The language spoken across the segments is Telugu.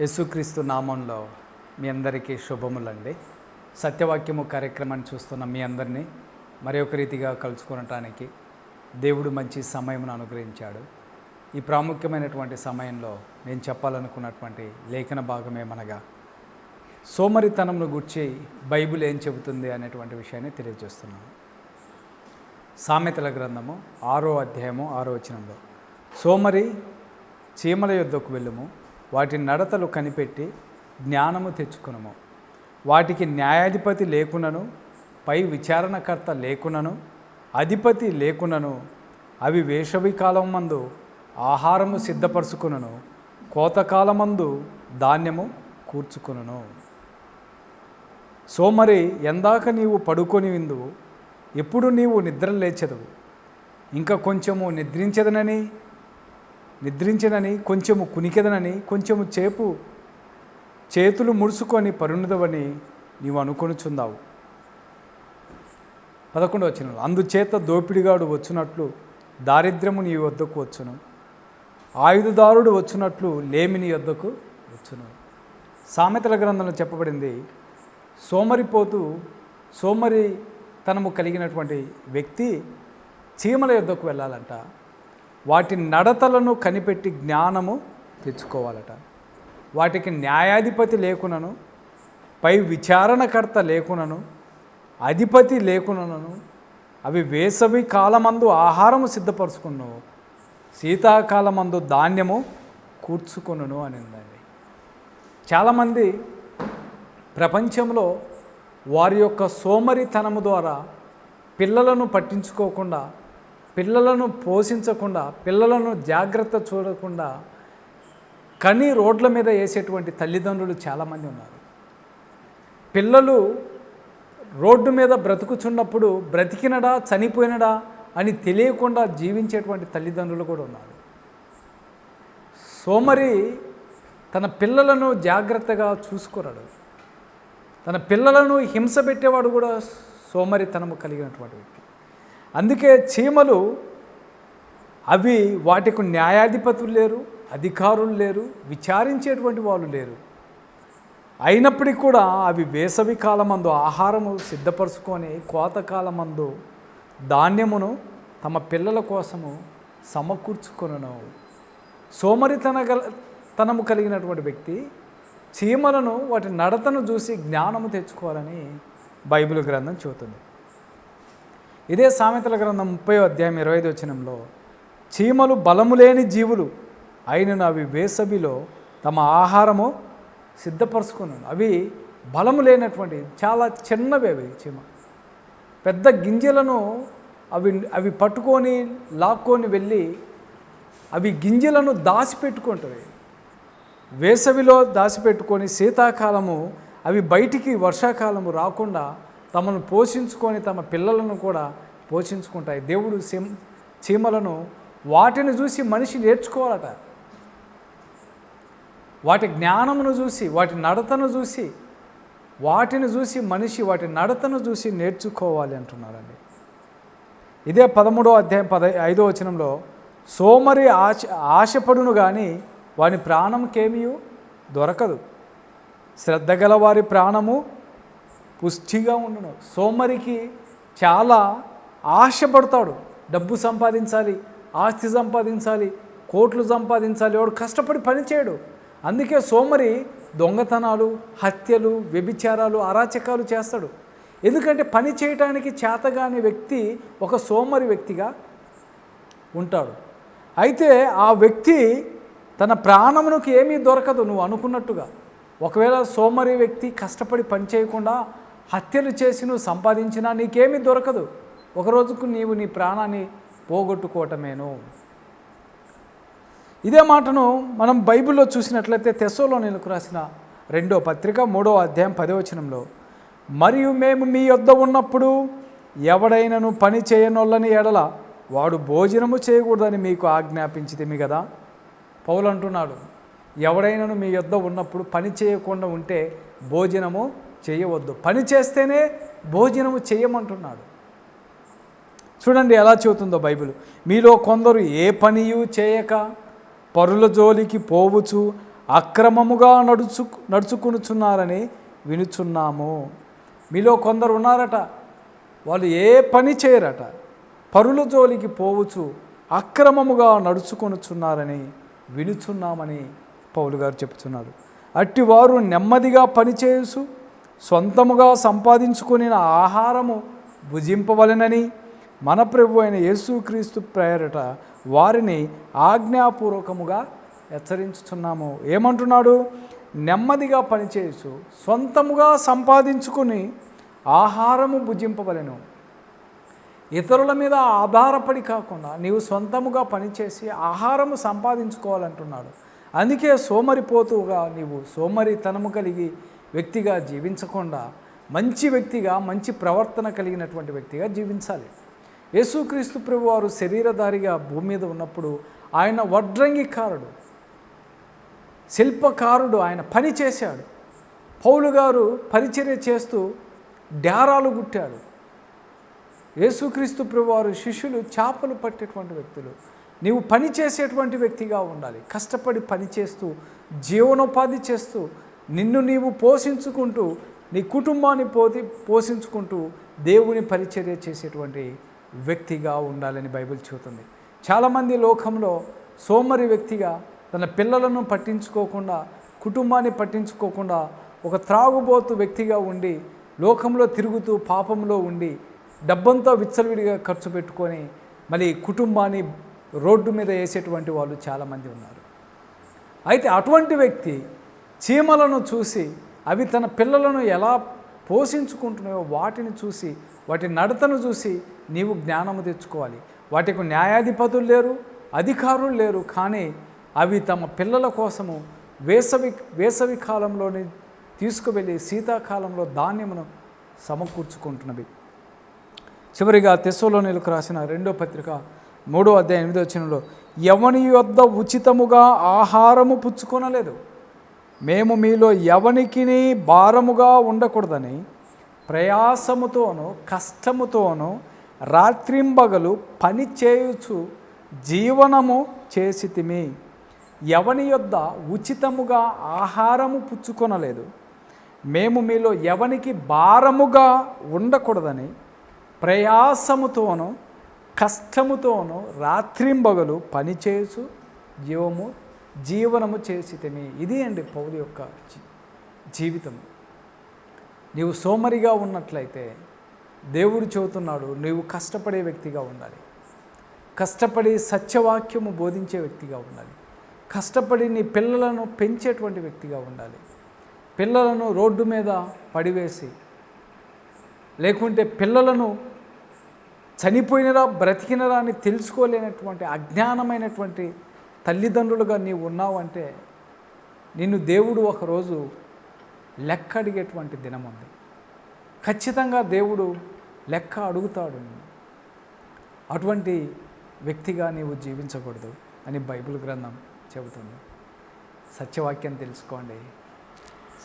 యేసుక్రీస్తు నామంలో మీ అందరికీ శుభములండి. సత్యవాక్యము కార్యక్రమాన్ని చూస్తున్న మీ అందరినీ మరి ఒక రీతిగా కలుసుకొనటానికి దేవుడు మంచి సమయమును అనుగ్రహించాడు. ఈ ప్రాముఖ్యమైనటువంటి సమయంలో నేను చెప్పాలనుకున్నటువంటి లేఖన భాగమేమనగా సోమరితనమును గుర్చి బైబిల్ ఏం చెబుతుంది అనేటువంటి విషయాన్ని తెలియజేస్తున్నాను. సామెతల గ్రంథము ఆరో అధ్యాయము ఆరో వచనంలో సోమరి చీమల యొద్దకు వెళ్ళుము వాటి నడతలు కనిపెట్టి జ్ఞానము తెచ్చుకునము. వాటికి న్యాయాధిపతి లేకునను పై విచారణకర్త లేకునను అధిపతి లేకునను అవి వేసవి కాలం మందు ఆహారము సిద్ధపరచుకునను కోతకాలమందు ధాన్యము కూర్చుకును సోమరి ఎందాక నీవు పడుకొని విందు ఎప్పుడు నీవు నిద్ర లేచెదవు? ఇంకా కొంచెము నిద్రించదనని? నిద్రించినని కొంచెము కునికెదనని కొంచెము చేపు చేతులు ముడుచుకొని పరుణుదవని నీవు అనుకొనుచుందావు పదకొండు వచ్చిన అందుచేత దోపిడిగాడు వచ్చినట్లు దారిద్ర్యము నీ వద్దకు వచ్చును. ఆయుధదారుడు వచ్చినట్లు లేమి నీ వద్దకు వచ్చును. సామెతల గ్రంథంలో చెప్పబడింది సోమరిపోతూ సోమరి తనము కలిగినటువంటి వ్యక్తి చీమల యొద్దకు వెళ్ళాలంట. వాటి నడతలను కనిపెట్టి జ్ఞానము తెచ్చుకోవాలట. వాటికి న్యాయాధిపతి లేకునను పై విచారణకర్త లేకునను అధిపతి లేకునను అవి వేసవి కాలమందు ఆహారము సిద్ధపరచుకును శీతాకాలమందు ధాన్యము కూర్చుకొనును అనిందండి. చాలామంది ప్రపంచంలో వారి యొక్క సోమరితనము ద్వారా పిల్లలను పట్టించుకోకుండా పిల్లలను పోషించకుండా పిల్లలను జాగ్రత్త చూడకుండా కని రోడ్ల మీద వేసేటువంటి తల్లిదండ్రులు చాలామంది ఉన్నారు. పిల్లలు రోడ్డు మీద బ్రతుకుచున్నప్పుడు బ్రతికినడా చనిపోయినడా అని తెలియకుండా జీవించేటువంటి తల్లిదండ్రులు కూడా ఉన్నారు. సోమరి తన పిల్లలను జాగ్రత్తగా చూసుకోరాడు. తన పిల్లలను హింస పెట్టేవాడు కూడా సోమరితనము కలిగినటువంటి వ్యక్తి. అందుకే చీమలు అవి వాటికి న్యాయాధిపతులు లేరు అధికారులు లేరు విచారించేటువంటి వాళ్ళు లేరు. అయినప్పటికీ కూడా అవి వేసవి కాలమందు ఆహారము సిద్ధపరుచుకొని కోతకాలమందు ధాన్యమును తమ పిల్లల కోసము సమకూర్చుకొనను సోమరితన గల తనము కలిగినటువంటి వ్యక్తి చీమలను వాటి నడతను చూసి జ్ఞానము తెచ్చుకోవాలని బైబిల్ గ్రంథం చెబుతుంది. ఇదే సామెతల గ్రంథం ముప్పై అధ్యాయం ఇరవై ఐదు వచనంలో చీమలు బలము లేని జీవులు అయినను అవి వేసవిలో తమ ఆహారము సిద్ధపరుచుకున్నాను. అవి బలము లేనటువంటి చాలా చిన్నవి అవి చీమ. పెద్ద గింజలను అవి అవి పట్టుకొని లాక్కొని వెళ్ళి అవి గింజలను దాచిపెట్టుకుంటాయి వేసవిలో దాచిపెట్టుకొని శీతాకాలము అవి బయటికి వర్షాకాలము రాకుండా తమను పోషించుకొని తమ పిల్లలను కూడా పోషించుకుంటాయి. దేవుడు సిం చీమలను వాటిని చూసి మనిషి నేర్చుకోవాలట. వాటి జ్ఞానమును చూసి వాటి నడతను చూసి వాటిని చూసి మనిషి వాటి నడతను చూసి నేర్చుకోవాలి అంటున్నారండి ఇదే పదమూడో అధ్యాయం పద ఐదో వచనంలో సోమరి ఆశ ఆశపడును కానీ వాని ప్రాణంకేమీ దొరకదు. శ్రద్ధ గల వారి ప్రాణము పుష్టిగా ఉండును. సోమరికి చాలా ఆశపడతాడు డబ్బు సంపాదించాలి ఆస్తి సంపాదించాలి కోట్లు సంపాదించాలి వాడు కష్టపడి పని చేయడు. అందుకే సోమరి దొంగతనాలు హత్యలు వ్యభిచారాలు అరాచకాలు చేస్తాడు. ఎందుకంటే పని చేయటానికి చేతగాని వ్యక్తి ఒక సోమరి వ్యక్తిగా ఉంటాడు. అయితే ఆ వ్యక్తి తన ప్రాణమునకు ఏమీ దొరకదు నువ్వు అనుకున్నట్టుగా. ఒకవేళ సోమరి వ్యక్తి కష్టపడి పని చేయకుండా హత్యలు చేసి నువ్వు సంపాదించినా నీకేమీ దొరకదు. ఒక రోజుకు నీవు నీ ప్రాణాన్ని పోగొట్టుకోవటమేను. ఇదే మాటను మనం బైబిల్లో చూసినట్లయితే తెస్సోలో నేను రాసిన రెండో పత్రిక మూడో అధ్యాయం పదవచనంలో మరియు మేము మీ యొద్ద ఉన్నప్పుడు ఎవడైనను పని చేయనొల్లని ఎడల వాడు భోజనము చేయకూడదని మీకు ఆజ్ఞాపించితిమి కదా పౌలు అంటున్నాడు ఎవడైనను మీ యొద్ద ఉన్నప్పుడు పని చేయకుండా ఉంటే భోజనము చేయవద్దు. పని చేస్తేనే భోజనము చేయమంటున్నాడు. చూడండి ఎలా చెబుతుందో బైబిల్. మీలో కొందరు ఏ పనియు చేయక పరుల జోలికి పోవచ్చు అక్రమముగా నడుచు నడుచుకునుచున్నారని వినుచున్నాము. మీలో కొందరు ఉన్నారట. వాళ్ళు ఏ పని చేయరట. పరుల జోలికి పోవచ్చు అక్రమముగా నడుచుకొనుచున్నారని వినుచున్నామని పౌలు గారు చెప్తున్నారు అట్టివారు నెమ్మదిగా పనిచేయసు సొంతముగా సంపాదించుకుని ఆహారము భుజింపవలెనని మన ప్రభు అయిన యేసుక్రీస్తు ప్రేరట వారిని ఆజ్ఞాపూర్వకముగా హెచ్చరించుతున్నాము ఏమంటున్నాడు? నెమ్మదిగా పనిచేయచ్చు సొంతముగా సంపాదించుకుని ఆహారము భుజింపవలెను. ఇతరుల మీద ఆధారపడి కాకుండా నీవు సొంతముగా పనిచేసి ఆహారము సంపాదించుకోవాలంటున్నాడు. అందుకే సోమరిపోతుగా నీవు సోమరితనము కలిగి వ్యక్తిగా జీవించకుండా మంచి వ్యక్తిగా మంచి ప్రవర్తన కలిగినటువంటి వ్యక్తిగా జీవించాలి. యేసుక్రీస్తు ప్రభు వారు శరీరధారిగా భూమి మీద ఉన్నప్పుడు ఆయన వడ్రంగికారుడు. శిల్పకారుడు ఆయన పని చేశాడు. పౌలు గారు పరిచర్య చేస్తూ డారాలు గుట్టాడు యేసుక్రీస్తు ప్రభువారు శిష్యులు చేపలు పట్టేటువంటి వ్యక్తులు. నీవు పని చేసేటువంటి వ్యక్తిగా ఉండాలి. కష్టపడి పని చేస్తూ జీవనోపాధి చేస్తూ నిన్ను నీవు పోషించుకుంటూ నీ కుటుంబాన్ని పోతి పోషించుకుంటూ దేవుని పరిచర్య చేసేటువంటి వ్యక్తిగా ఉండాలని బైబిల్ చెబుతుంది. చాలామంది లోకంలో సోమరి వ్యక్తిగా తన పిల్లలను పట్టించుకోకుండా కుటుంబాన్ని పట్టించుకోకుండా ఒక త్రాగుబోతు వ్యక్తిగా ఉండి లోకంలో తిరుగుతూ పాపంలో ఉండి డబ్బంతా విచ్చలవిడిగా ఖర్చు పెట్టుకొని మళ్ళీ కుటుంబాన్ని రోడ్డు మీద వేసేటువంటి వాళ్ళు చాలామంది ఉన్నారు. అయితే అటువంటి వ్యక్తి చీమలను చూసి అవి తన పిల్లలను ఎలా పోషించుకుంటున్నాయో వాటిని చూసి వాటి నడతను చూసి నీవు జ్ఞానము తెచ్చుకోవాలి. వాటికి న్యాయాధిపతులు లేరు అధికారులు లేరు కానీ అవి తమ పిల్లల కోసము వేసవి వేసవి కాలంలోని తీసుకువెళ్ళి శీతాకాలంలో ధాన్యమును సమకూర్చుకుంటున్నవి. చివరిగా తెస్సలోనిలకు రాసిన రెండో పత్రిక మూడో అధ్యాయం ఎనిమిదో వచ్చినలో ఎవని యొద్ద ఉచితముగా ఆహారము పుచ్చుకొనలేదు. మేము మీలో ఎవనికిని భారముగా ఉండకూడదని ప్రయాసముతోనూ కష్టముతోనూ రాత్రింబగలు పని చేయుచు జీవనము చేసితిమి. ఎవని యొద్ద ఉచితముగా ఆహారము పుచ్చుకొనలేదు. మేము మీలో ఎవనికి భారముగా ఉండకూడదని ప్రయాసముతోనూ కష్టముతోనూ రాత్రింబగలు పనిచేసు జీవము జీవనము చేసితమే ఇది అండి పౌలు యొక్క జీవితం. నీవు సోమరిగా ఉన్నట్లయితే దేవుడు చెబుతున్నాడు నీవు కష్టపడే వ్యక్తిగా ఉండాలి. కష్టపడి సత్యవాక్యము బోధించే వ్యక్తిగా ఉండాలి. కష్టపడి నీ పిల్లలను పెంచేటువంటి వ్యక్తిగా ఉండాలి. పిల్లలను రోడ్డు మీద పడివేసి లేకుంటే పిల్లలను చనిపోయినరా బ్రతికినరా అని తెలుసుకోలేనటువంటి అజ్ఞానమైనటువంటి తల్లిదండ్రులుగా నీవు ఉన్నావు అంటే నిన్ను దేవుడు ఒకరోజు లెక్క అడిగేటువంటి దినం ఉంది. ఖచ్చితంగా దేవుడు లెక్క అడుగుతాడు అటువంటి వ్యక్తిగా నీవు జీవించకూడదు అని బైబిల్ గ్రంథం చెబుతుంది. సత్యవాక్యం తెలుసుకోండి.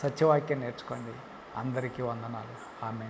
సత్యవాక్యం నేర్చుకోండి. అందరికీ వందనాలు. ఆమె